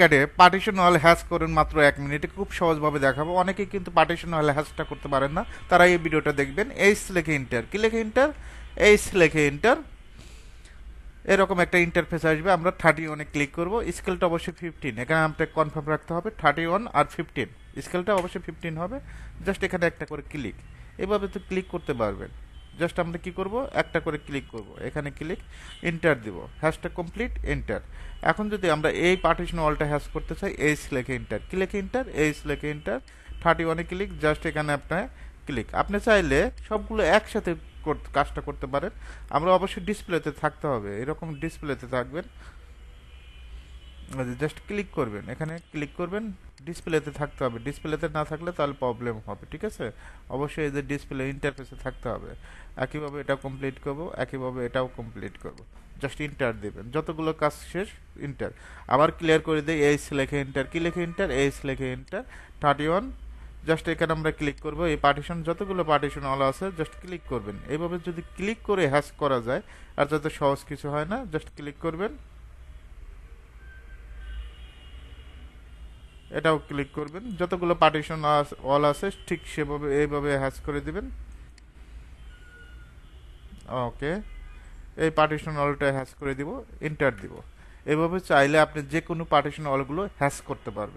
ক্যাডে partition all hash করুন মাত্র এক মিনিটে খুব সহজভাবে দেখাবো। অনেকেই কিন্তু পার্টিশন অল হ্যাশটা করতে পারেন না। তারা এই ভিডিওটা দেখবেন। এইস লেখে ইন্টার কি লেখে ইন্টার এইস লেখে ইন্টার এরকম একটা ইন্টারফেস আসবে। আমরা থার্টি ওয়ানে ক্লিক করব। স্কেলটা অবশ্যই ফিফটিন এখানে আপনাকে কনফার্ম রাখতে হবে থার্টি ওয়ান আর ফিফটিন স্কেলটা অবশ্যই ফিফটিন হবে। জাস্ট এখানে একটা করে ক্লিক এভাবে তো ক্লিক করতে পারবেন। জাস্ট আমরা কি করব? একটা করে ক্লিক করব। এখানে ক্লিক এন্টার দিব। হ্যাশটা কমপ্লিট এন্টার এখন যদি আমরা এই পার্টিশন ওয়ালটা হ্যাশ করতে চাই এইস লেখে এন্টার কি লেখে এন্টার এইস লেখে এন্টার থার্টি ওয়ানে ক্লিক জাস্ট এখানে আপনার ক্লিক আপনি চাইলে সবগুলো একসাথে কাজটা করতে পারেন। আমরা অবশ্যই ডিসপ্লেতে থাকতে হবে। এরকম ডিসপ্লেতে থাকবেন। জাস্ট ক্লিক করবেন। এখানে ক্লিক করবেন। ডিসপ্লেতে থাকতে হবে। ডিসপ্লেতে না থাকলে তাহলে প্রবলেম হবে, ঠিক আছে? অবশ্যই এদের ডিসপ্লে ইন্টারফেসে থাকতে হবে। একইভাবে এটা কমপ্লিট করব, একইভাবে এটাও কমপ্লিট করব। জাস্ট ইন্টার দেবেন। যতগুলো কাজ শেষ ইন্টার আবার ক্লিয়ার করে দিই এইস লেখে ইন্টার কি লেখে ইন্টার এইস লেখে ইন্টার থার্টি ওয়ান জাস্ট এখানে আমরা ক্লিক করব। এই পার্টিশন যতগুলো পার্টিশন অল আছে জাস্ট ক্লিক করবেন। এইভাবে যদি ক্লিক করে হ্যাশ করা যায়, আর যাতে সহজ কিছু হয় না জাস্ট ক্লিক করবেন। এটাও ক্লিক করবেন। যতগুলো পার্টিশন অল আছে, ঠিক সেভাবে, এইভাবে হ্যাচ করে দিবেন। ওকে এই পার্টিশন অলটা হ্যাচ করে দিব ইন্টার দিব। এভাবে চাইলে আপনি যে কোনো পার্টিশন অলগুলো হ্যাশ করতে পারবেন।